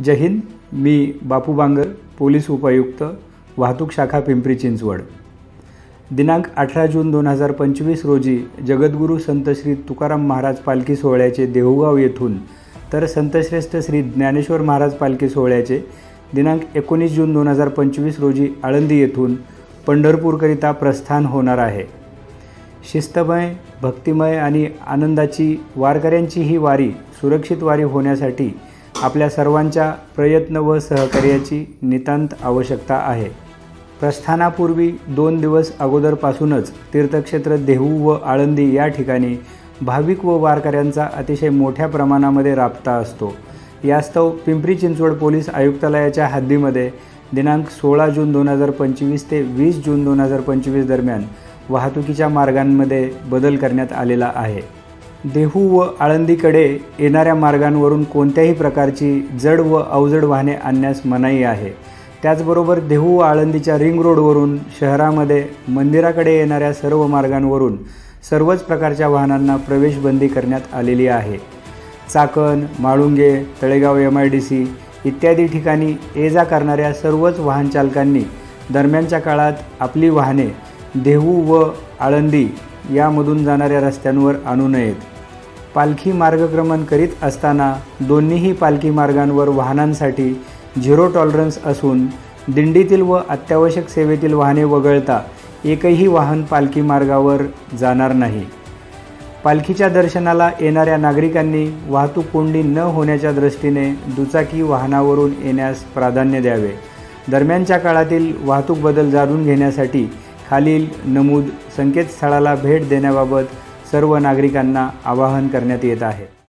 जय हिंद मी बापू बांगर पोलीस उपायुक्त वाहतूक शाखा पिंपरी चिंचवड. दिनांक अठरा जून दोन हजार पंचवीस रोजी जगद्गुरू संत श्री तुकाराम महाराज पालखी सोहळ्याचे देहूगाव येथून तर संतश्रेष्ठ श्री ज्ञानेश्वर महाराज पालखी सोहळ्याचे दिनांक एकोणीस जून दोन हजार पंचवीस रोजी आळंदी येथून पंढरपूरकरिता प्रस्थान होणार आहे. शिस्तमय भक्तिमय आणि आनंदाची वारकऱ्यांची ही वारी सुरक्षित वारी होण्यासाठी आपल्या सर्वांच्या प्रयत्न व सहकार्याची नितांत आवश्यकता आहे. प्रस्थानापूर्वी दोन दिवस अगोदरपासूनच तीर्थक्षेत्र देहू व आळंदी या ठिकाणी भाविक व वारकऱ्यांचा अतिशय मोठ्या प्रमाणामध्ये राबता असतो. यास्तव पिंपरी चिंचवड पोलीस आयुक्तालयाच्या हद्दीमध्ये दिनांक सोळा जून दोन हजार पंचवीस ते वीस जून दोन हजार पंचवीस दरम्यान वाहतुकीच्या मार्गांमध्ये बदल करण्यात आलेला आहे. देहू व आळंदीकडे येणाऱ्या मार्गांवरून कोणत्याही प्रकारची जड व अवजड वाहने आणण्यास मनाई आहे. त्याचबरोबर देहू व आळंदीच्या रिंग रोडवरून शहरामध्ये मंदिराकडे येणाऱ्या सर्व मार्गांवरून सर्वच प्रकारच्या वाहनांना प्रवेशबंदी करण्यात आलेली आहे. Chakan Malunge Talegaon M I D C इत्यादी ठिकाणी ये जा करणाऱ्या सर्वच वाहनचालकांनी दरम्यानच्या काळात आपली वाहने देहू व आळंदी यामधून जाणाऱ्या रस्त्यांवर आणू नयेत. पालखी मार्गक्रमण करीत असताना दोन्हीही पालखी मार्गांवर वाहनांसाठी झिरो टॉलरन्स असून दिंडीतील व अत्यावश्यक सेवेतील वाहने वगळता एकही वाहन पालखी मार्गावर जाणार नाही. पालखीच्या दर्शनाला येणाऱ्या नागरिकांनी वाहतूक कोंडी न होण्याच्या दृष्टीने दुचाकी वाहनावरून येण्यास प्राधान्य द्यावे. दरम्यानच्या काळातील वाहतूक बदल जाणून घेण्यासाठी खालील नमूद संकेतस्थळाला भेट देण्याबाबत सर्व नागरिकांना आवाहन करण्यात येत आहे.